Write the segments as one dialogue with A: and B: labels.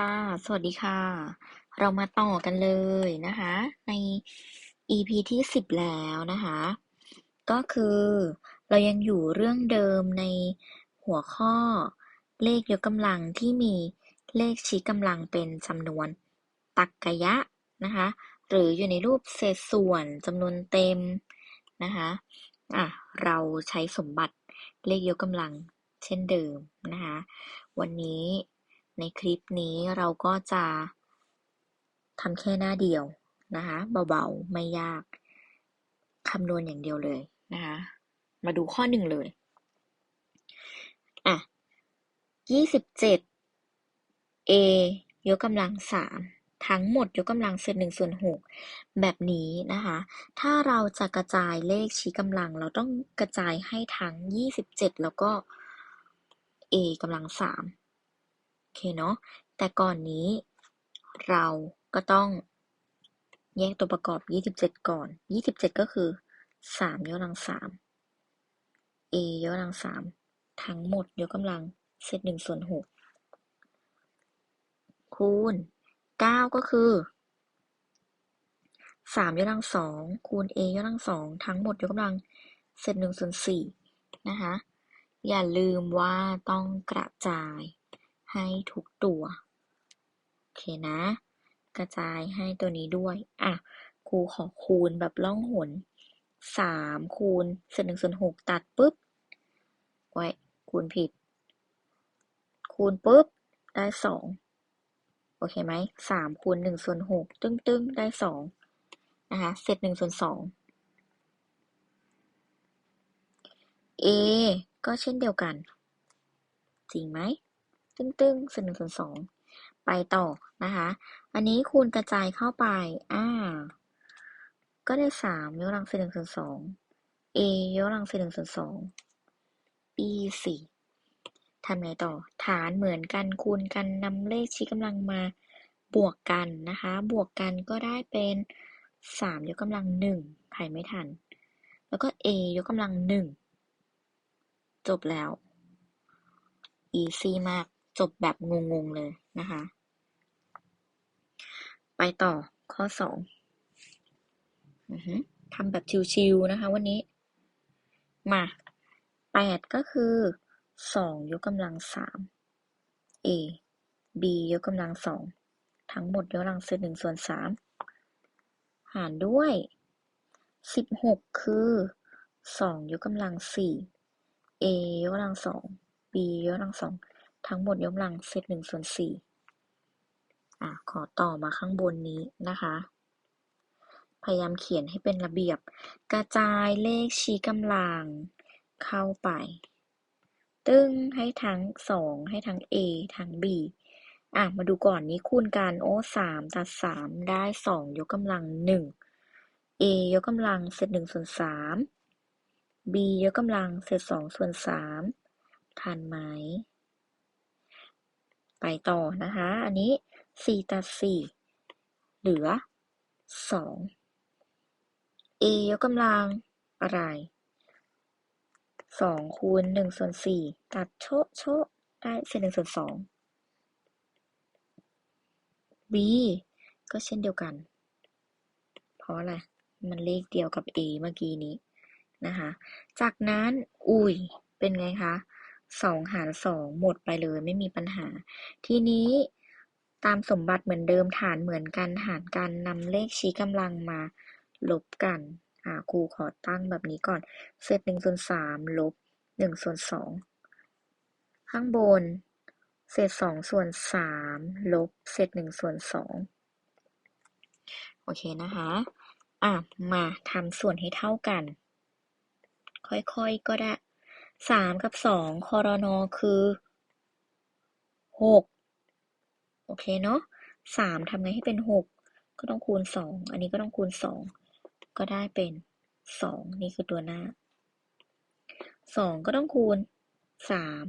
A: ค่ะ สวัสดีค่ะ เรามาต่อกันเลยนะคะ ใน EP ที่สิบแล้วนะคะ ก็คือเรายังอยู่เรื่องเดิมในหัวข้อเลขยกกำลังที่มีเลขชี้กำลังเป็นจำนวนตรรกยะนะคะ หรืออยู่ในรูปเศษส่วนจำนวนเต็มนะคะอะเราใช้สมบัติเลขยกกำลังเช่นเดิมนะคะ วันนี้ ในคลิปนี้เราก็จะทำแค่หน้าเดียวนะคะเบาๆ ไม่ยากคำนวณอย่างเดียวเลยนะคะมาดูข้อหนึ่งเลยอะยี่สิบเจ็ด a ยกกำลังสามทั้งหมดยกกำลังเศษหนึ่งส่วนหกแบบนี้นะคะ ถ้าเราจะกระจายเลขชี้กำลัง เราต้องกระจายให้ทั้งยี่สิบเจ็ดแล้วก็ a กำลังสาม เคเนาะ แต่ก่อนนี้ เราก็ต้องแยกตัวประกอบ 27 ก่อน 27 ก็คือ 3 ยกกำลัง 3 a ยกกำลัง 3 ทั้งหมดยกกำลังเศษ1ส่วน6คูณ 9 ก็คือ3ยกกำลัง2คูณ a ยกกำลัง2ทั้งหมดยกกำลังเศษ1ส่วน4นะคะ อย่าลืมว่าต้องกระจาย ให้ทุกตัว โอเคนะ กระจายให้ตัวนี้ด้วย อะ ครูขอคูณแบบล่องหนสามคูณเศษหนึ่งส่วนหกตัดปุ๊บ ไว้ คูณผิด คูณปุ๊บ ได้สองโอเคไหมสามคูณหนึ่งส่วนหกตึ้งตึ้งได้สองนะคะเศษหนึ่งส่วนสอง a ก็เช่นเดียวกัน จริงไหม ตึ้งตึ้งเศษหนึ่งส่วนสองไปต่อนะคะ อันนี้คูณกระจายเข้าไป อ่า ก็ได้สามยกกำลังเศษหนึ่งส่วนสอง a ยกกำลังเศษหนึ่งส่วนสอง b สี่ทำไงต่อ ฐานเหมือนกันคูณกันนำเลขชี้กำลังมาบวกกันนะคะ บวกกันก็ได้เป็นสามยกกำลังหนึ่งใครไม่ทัน แล้วก็ a ยกกำลังหนึ่งจบแล้ว easy มาก จบแบบงงๆเลยนะคะ ไปต่อข้อสองอทำแบบชิวๆนะคะวันนี้ มาแปดก็คือสองยกกำลังสาม a b ยกกำลังสองทั้งหมดยกกำลังเศษหนึ่งส่วนสามหารด้วยสิบหกคือสองยกกำลังสี่ a ยกกำลังสอง b ยกกำลังสอง ทั้งหมดยกกำลังเศษหนึ่งส่วนสี่อะขอต่อมาข้างบนนี้นะคะ พยายามเขียนให้เป็นระเบียบ กระจายเลขชี้กำลังเข้าไป ตึ้งให้ทั้งสองให้ทั้ง a ทั้ง b อะ มาดูก่อนนี้คูณกันโอ้สามตัดสามได้สองยกกำลังหนึ่ง a ยกกำลังเศษหนึ่งส่วนสาม b ยกกำลังเศษสองส่วนสามทันไหม ไปต่อนะคะ อันนี้สี่ตัดสี่เหลือสอง a ยกกำลังอะไรสองคูณหนึ่งส่วนสี่ตัดโชะโชะได้เศษหนึ่งส่วนสอง b ก็เช่นเดียวกัน เพราะอะไร มันเลขเดียวกับ a เมื่อกี้นี้นะคะ จากนั้น อุ้ย เป็นไงคะ สองหารสองหมดไปเลยไม่มีปัญหา ทีนี้ตามสมบัติเหมือนเดิมฐานเหมือนกันหารกันนำเลขชี้กำลังมาลบกันอ่าครูขอตั้งแบบนี้ก่อน เศษหนึ่งส่วนสามลบหนึ่งส่วนสองข้างบน เศษสองส่วนสามลบเศษหนึ่งส่วนสองโอเคนะคะอะมาทำส่วนให้เท่ากัน ค่อยๆก็ได้ สามกับสองคอรนอคือหกโอเคเนาะสามทำไงให้เป็นหกก็ต้องคูณสองอันนี้ก็ต้องคูณสองก็ได้เป็นสองนี่คือตัวหน้าสองก็ต้องคูณสาม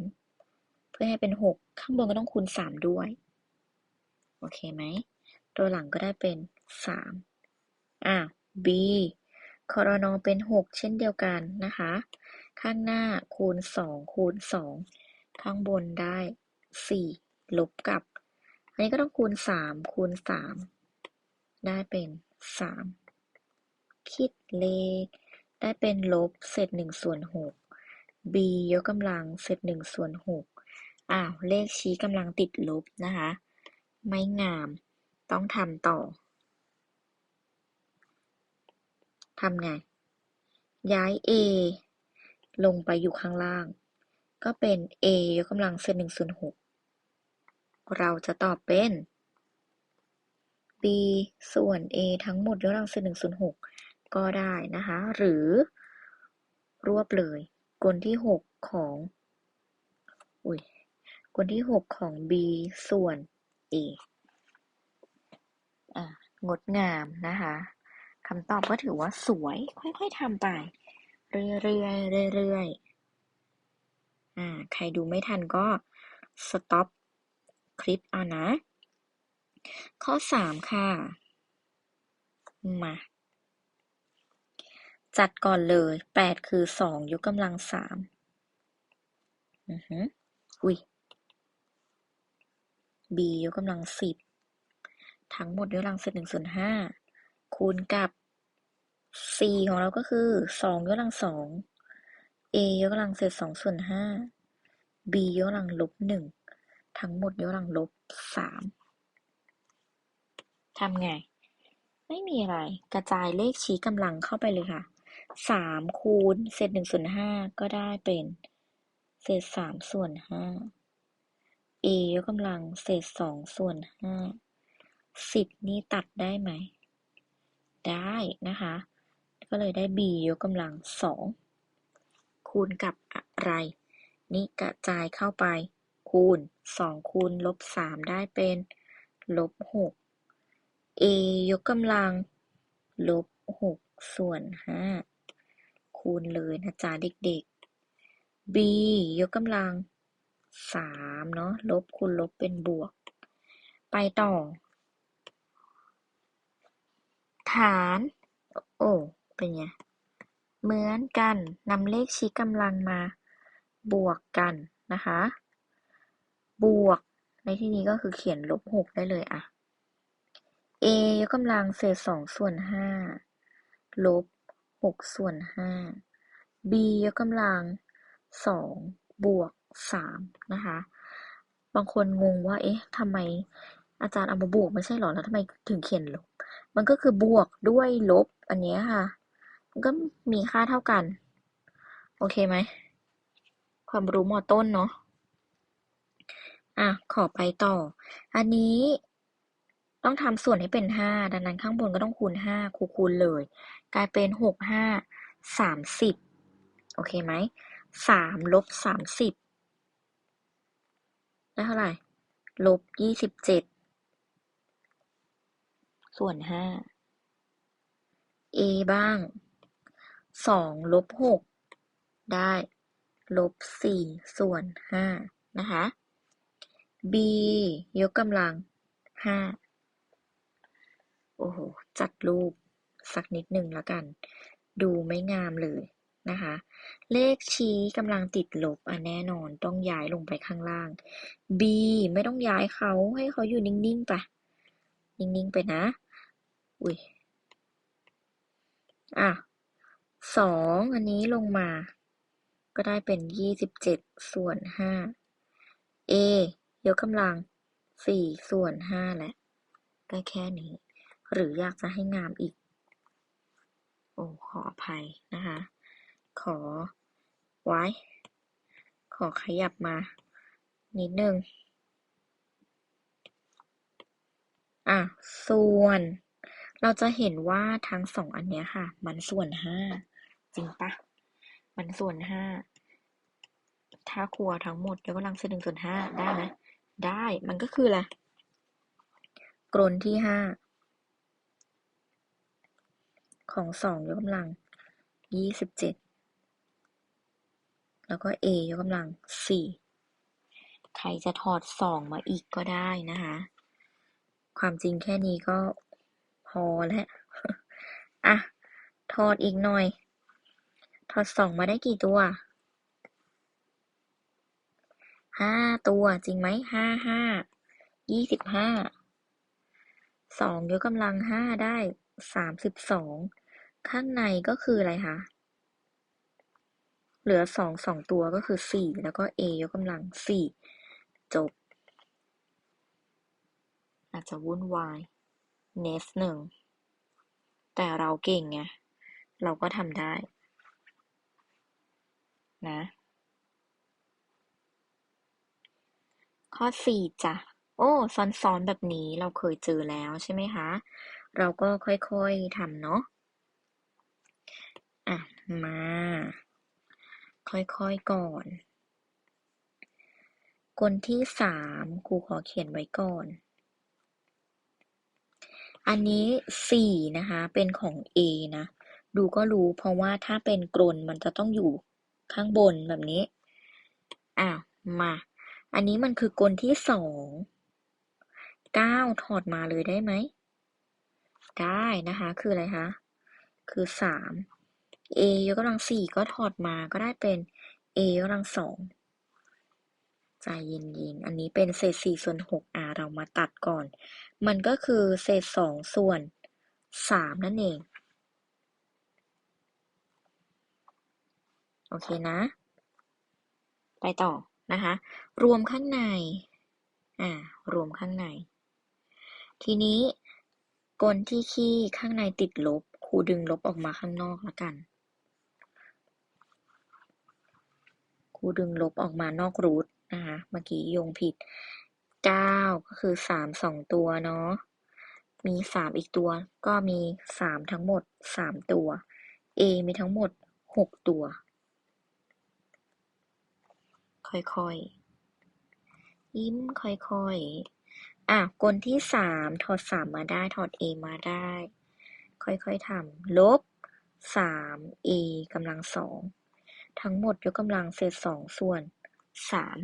A: เพื่อให้เป็นหกข้างบนก็ต้องคูณสามด้วยโอเคไหมตัวหลังก็ได้เป็นสามอะ b คอรนอเป็นหกเช่นเดียวกันนะคะ ข้างหน้าคูณสองคูณสองข้างบนได้สี่ลบกับ อันนี้ก็ต้องคูณสามคูณสามได้เป็นสามคิดเลข ได้เป็นลบเศษหนึ่งส่วนหก b ยกกำลังเศษหนึ่งส่วนหกอ้าวเลขชี้กำลังติดลบนะคะ ไม่งามต้องทำต่อทำไง ย้าย a ลงไปอยู่ข้างล่าง ก็เป็น a ยกกำลังเศษหนึ่งส่วนหกเราจะตอบเป็น b ส่วน a ทั้งหมดยกกำลังเศษหนึ่งส่วนหกก็ได้นะคะ หรือรวบเลยกลที่หกของอุ้ยกลที่หกของ b ส่วน a งดงามนะคะคำตอบก็ถือว่าสวย ค่อยๆทำไป เรื่อยๆเรื่อยๆอ่า ใครดูไม่ทันก็สต็อปคลิปเอานะ ข้อสามค่ะ มา จัดก่อนเลยแปดคือสองยกกำลังสามอือฮึอุ้ย b ยกกำลังสิบทั้งหมดยกกำลังเศษหนึ่งส่วนห้าคูณกับ c ของเราก็คือสองยกกำลังสอง a ยกกำลังเศษสองส่วนห้า b ยกกำลังลบหนึ่งทั้งหมดยกกำลังลบสามทำไง ไม่มีอะไร กระจายเลขชี้กำลังเข้าไปเลยค่ะสามคูณเศษหนึ่งส่วนห้าก็ได้เป็น เศษสามส่วนห้า a ยกกำลังเศษสองส่วนห้าสิบนี่ตัดได้ไหม ได้นะคะ ก็เลยได้ b ยกกำลังสองคูณกับอะไร นี่กระจายเข้าไป คูณสองคูณลบสามได้เป็นลบหก a ยกกำลังลบหกส่วนห้าคูณเลยนะจ๊ะเด็กๆ b ยกกำลังสามเนาะลบคูณลบเป็นบวก ไปต่อ ฐาน โอ้ เป็นไง เหมือนกันนำเลขชี้กำลังมา บวกกันนะคะ บวกในที่นี้ก็คือเขียนลบหกได้เลยอะ a ยกกำลังเศษสองส่วนห้าลบหกส่วนห้า b ยกกำลังสองบวกสามนะคะ บางคนงงว่า เอ๊ะทำไมอาจารย์เอามาบวกไม่ใช่หรอ แล้วทำไมถึงเขียนลบ มันก็คือบวกด้วยลบอันนี้ค่ะ ก็มีค่าเท่ากัน โอเคไหม ความรู้มอต้นเนาะอะ ขอไปต่อ อันนี้ต้องทำส่วนให้เป็นห้าดังนั้นข้างบนก็ต้องคูณห้าคูณคูณเลย กลายเป็นหกห้าสามสิบโอเคไหมสามลบสามสิบได้เท่าไหร่ลบยี่สิบเจ็ดส่วนห้า a บ้าง สองลบหกได้ลบสี่ส่วนห้านะคะ b ยกกำลังห้าโอ้โห จัดรูปสักนิดหนึ่งแล้วกัน ดูไม่งามเลยนะคะ เลขชี้กำลังติดลบอะแน่นอนต้องย้ายลงไปข้างล่าง b ไม่ต้องย้ายเขาให้เขาอยู่นิ่งๆไป นิ่งๆไปนะ อุ้ยอะ สองอันนี้ลงมา ก็ได้เป็นยี่สิบเจ็ดส่วนห้า a ยกกำลังสี่ส่วนห้าแหละได้แค่นี้ หรืออยากจะให้งามอีก โอ้ขออภัยนะคะ ขอไว้ ขอขยับมา นิดนึงอะ ส่วน เราจะเห็นว่าทั้งสองอันเนี้ยค่ะ มันส่วนห้า จริงปะมันส่วนห้าถ้าครัวทั้งหมดยกกำลังเศษหนึ่งส่วนห้าได้ไหมได้มันก็คืออะไรกรนที่ห้าของสองยกกำลังยี่สิบเจ็ดแล้วก็ a ยกกำลังสี่ใครจะถอดสองมาอีกก็ได้นะคะ ความจริงแค่นี้ก็พอแล้ว อะ ถอดอีกหน่อย ถอดสองมาได้กี่ตัวห้าตัวจริงไหมห้าห้ายี่สิบห้าสองยกกำลังห้าได้สามสิบสองข้างในก็คืออะไรคะเหลือสองสองตัวก็คือสี่แล้วก็ a ยกกำลังสี่จบ อาจจะวุ่นวาย next หนึ่งแต่เราเก่งไงเราก็ทำได้ นะ ข้อสี่จ้ะ โอ้ซ้อนๆแบบนี้เราเคยเจอแล้วใช่ไหมคะ เราก็ค่อยๆทำเนาะอะ มา ค่อยๆก่อนกลที่สามครูขอเขียนไว้ก่อน อันนี้สี่นะคะ เป็นของ A นะ ดูก็รู้เพราะว่าถ้าเป็นกลนมันจะต้องอยู่ ข้างบนแบบนี้ อะ มา อันนี้มันคือกลที่สองเก้าถอดมาเลยได้ไหม ได้นะคะ คืออะไรคะ คือสาม a ยกกำลังสี่ก็ถอดมาก็ได้เป็น a ยกกำลังสองใจเย็นๆ อันนี้เป็นเศษสี่ส่วนหกอ่าเรามาตัดก่อน มันก็คือเศษสองส่วนสามนั่นเอง โอเคนะ ไปต่อนะคะ รวมข้างใน อ่า รวมข้างใน ทีนี้กลที่ขี้ข้างในติดลบ ครูดึงลบออกมาข้างนอกแล้วกัน ครูดึงลบออกมานอกรูทนะคะ เมื่อกี้โยงผิดเก้าก็คือสามสองตัวเนาะ มีสามอีกตัว ก็มีสามทั้งหมดสามตัว a มีทั้งหมดหกตัว ค่อยๆ ยิ้มค่อยๆ อะกลที่สามถอดสามมาได้ ถอด a มาได้ ค่อยๆทำลบสาม a กำลังสอง ทั้งหมดยกกำลังเศษสองส่วนสาม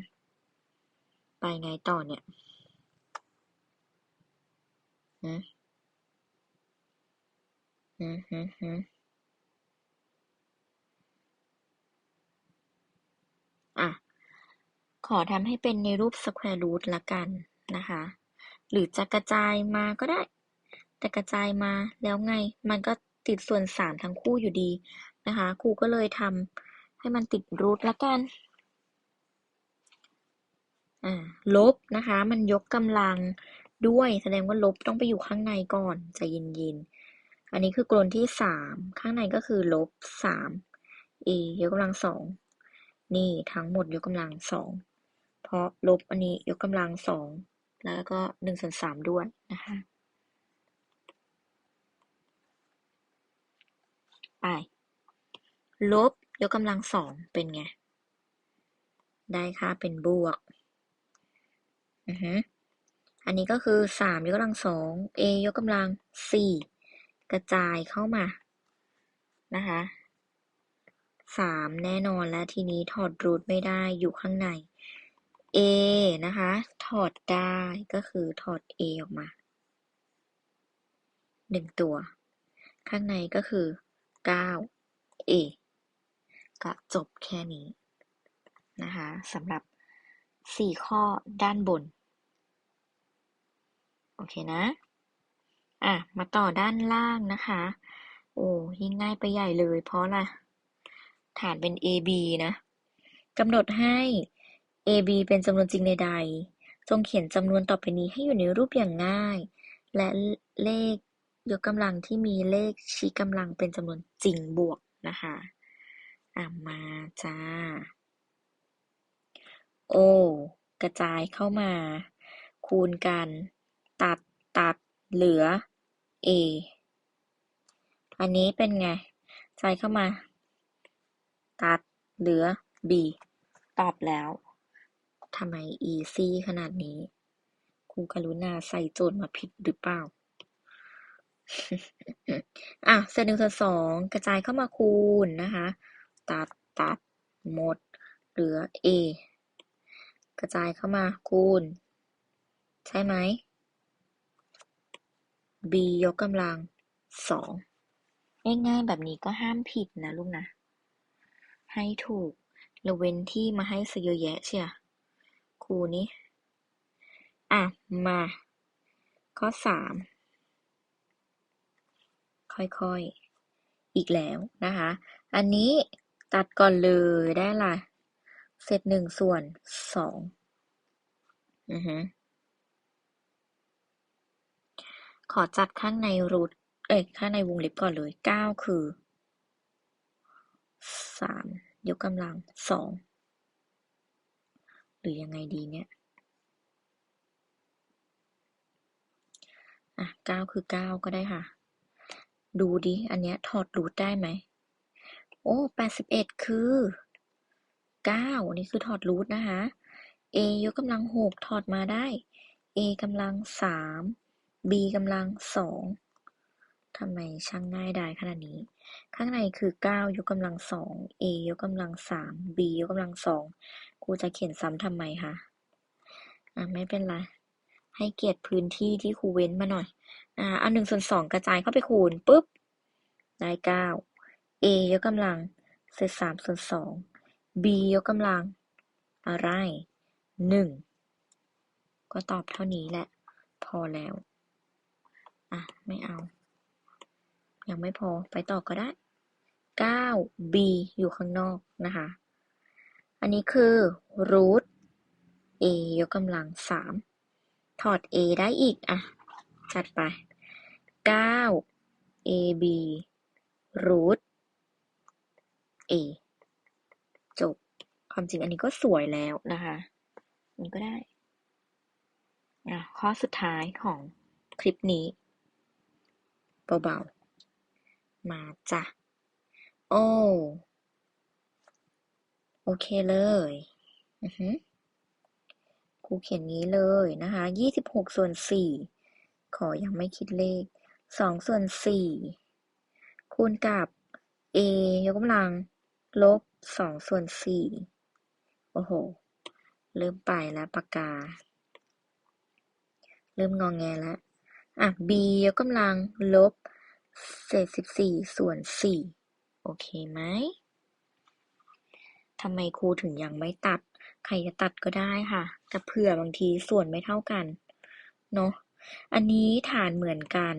A: ไปไงต่อเนี่ยฮึฮึฮึฮึอะ ขอทำให้เป็นในรูป square root ละกันนะคะ หรือจะกระจายมาก็ได้ แต่กระจายมาแล้วไง มันก็ติดส่วนสามทั้งคู่อยู่ดีนะคะ ครูก็เลยทำให้มันติดรูทละกัน ลบนะคะ มันยกกำลังด้วย แสดงว่าลบต้องไปอยู่ข้างในก่อนใจเย็นๆ อันนี้คือกลนที่สามข้างในก็คือลบสาม a ยกกำลังสองนี่ทั้งหมดยกกำลังสอง เพราะลบอันนี้ยกกำลังสองแล้วก็หนึ่งส่วนสามด้วยนะคะไป ลบยกกำลังสองเป็นไง ได้ค่าเป็นบวกอือฮึอันนี้ก็คือสามยกกำลังสอง a ยกกำลังสี่กระจายเข้ามานะคะสามแน่นอนและทีนี้ถอดรูทไม่ได้อยู่ข้างใน a นะคะ ถอดได้ก็คือถอด a ออกมาหนึ่งตัว ข้างในก็คือเก้า a ก็จบแค่นี้นะคะสำหรับสี่ข้อด้านบน โอเคนะ อะ มาต่อด้านล่างนะคะ โอ้ยิ่งง่ายไปใหญ่เลยเพราะอะฐานเป็น AB นะกำหนดให้ AB เป็นจำนวนจริงใด ๆ จงเขียนจำนวนต่อไปนี้ให้อยู่ในรูปอย่างง่าย และเลขยกกำลังที่มีเลขชี้กำลังเป็นจำนวนจริงบวกนะคะอะมาจ้า โอ กระจายเข้ามา คูณกัน ตัดตัดเหลือ a อันนี้เป็นไงใจเข้ามา ตัดเหลือ b ตอบแล้ว ทำไม easy ขนาดนี้ ครูกรุณาใส่โจทย์มาผิดหรือเปล่า อะเศษหนึ่งส่วนสองกระจายเข้ามาคูณนะคะ ตัดตัดหมด เหลือ a กระจายเข้ามาคูณ ใช่ไหม b ยกกำลังสองง่ายๆแบบนี้ก็ห้ามผิดนะลูกนะ ให้ถูกล้วเว้นที่มาให้ซะเยอะแยะเชียค รูนี่อะ มา ข้อสามค่อยๆ อีกแล้วนะคะ อันนี้ตัดก่อนเลยได้ละเศษหนึ่งส่วนสองอือฮึขอจัดข้างในรูทเอ้ยข้างในวงเล็บก่อนเลยเก้าคือสามยกกำลังสอง หรือยังไงดีเนี่ยอะเก้าคือเก้าก็ได้ค่ะ ดูดิ อันเนี้ยถอดรูทได้ไหม โอ้แปดสิบเอ็ดคือเก้านี่คือถอดรูทนะคะ a ยกกำลังหกถอดมาได้ a กำลังสาม b กำลังสองทำไมช่างง่ายได้ขนาดนี้ ข้างในคือเก้ายกกำลังสอง a ยกกำลังสาม b ยกกำลังสอง ครูจะเขียนซ้ำทำไมคะ อะไม่เป็นไร ให้เกียรติพื้นที่ที่ครูเว้นมาหน่อย อ่าเอาหนึ่งส่วนสองกระจายเข้าไปคูณปุ๊บ ได้เก้า a ยกกำลัง เศษสามส่วนสอง b ยกกำลัง อะไรหนึ่ง ก็ตอบเท่านี้แหละ พอแล้ว อะ ไม่เอา ยังไม่พอ ไปต่อก็ได้ 9 b อยู่ข้างนอกนะคะ อันนี้คือ root a ยกกำลัง3ถอด a ได้อีก อะ จัดไป9 ab root a จบ ความจริงอันนี้ก็สวยแล้วนะคะนี่ก็ได้อะข้อสุดท้ายของคลิปนี้ เบา ๆ มาจ้ะ โอ้ โอเคเลยครูเขียนงี้เลยนะคะยี่สิบหกส่วนสี่ขอยังไม่คิดเลขสองส่วนสี่คูณกับ a ยกกำลัง ลบสองส่วนสี่โอ้โห เริ่มไปแล้วปากกา เริ่มงองแงแล้ว อะ b ยกกำลัง ลบเศษสิบสี่ส่วนสี่โอเคไหม ทำไมครูถึงยังไม่ตัด ใครจะตัดก็ได้ค่ะ แต่เผื่อบางทีส่วนไม่เท่ากันเนาะ อันนี้ฐานเหมือนกัน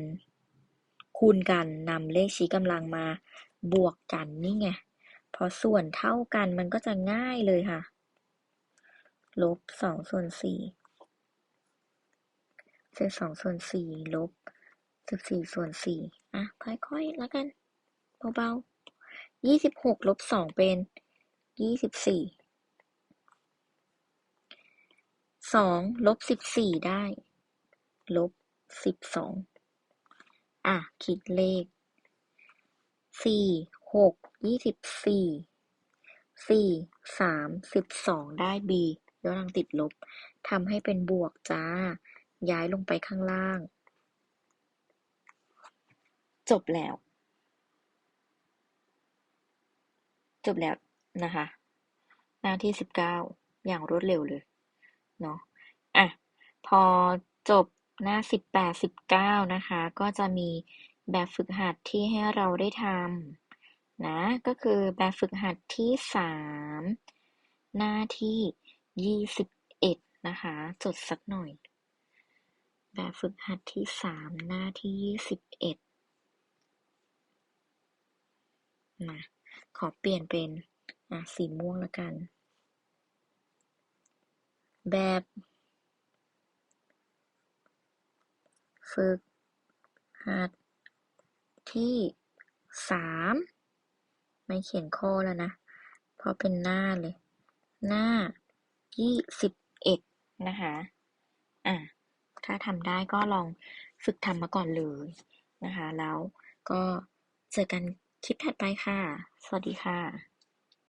A: คูณกันนำเลขชี้กำลังมาบวกกันนี่ไง พอส่วนเท่ากันมันก็จะง่ายเลยค่ะ ลบสองส่วนสี่เศษสองส่วนสี่ลบสิบสี่ส่วนสี่อะค่อยๆแล้วกันเบาๆยี่สิบหกลบสองเป็น ยี่สิบสี่สองลบสิบสี่ได้ ลบสิบสองอะ คิดเลขสี่หกยี่สิบสี่สี่สามสิบสองได้ b ยกกำลังติดลบทำให้เป็นบวกจ้า ย้ายลงไปข้างล่าง จบแล้ว จบแล้ว นะคะ หน้าที่สิบเก้าอย่างรวดเร็วเลยเนาะอะพอจบหน้าสิบแปดสิบเก้านะคะ ก็จะมีแบบฝึกหัดที่ให้เราได้ทำนะก็คือแบบฝึกหัดที่สามหน้าที่ยี่สิบเอ็ดนะคะ จดสักหน่อย แบบฝึกหัดที่สามหน้าที่ยี่สิบเอ็ดมาขอเปลี่ยนเป็น อะสีม่วงแล้วกัน แบบ ฝึกหัดที่สามไม่เขียนข้อแล้วนะ เพราะเป็นหน้าเลย หน้ายี่สิบเอ็ดนะคะ อะ ถ้าทำได้ก็ลองฝึกทำมาก่อนเลยนะคะ แล้วก็เจอกันคลิปถัดไปค่ะ สวัสดีค่ะ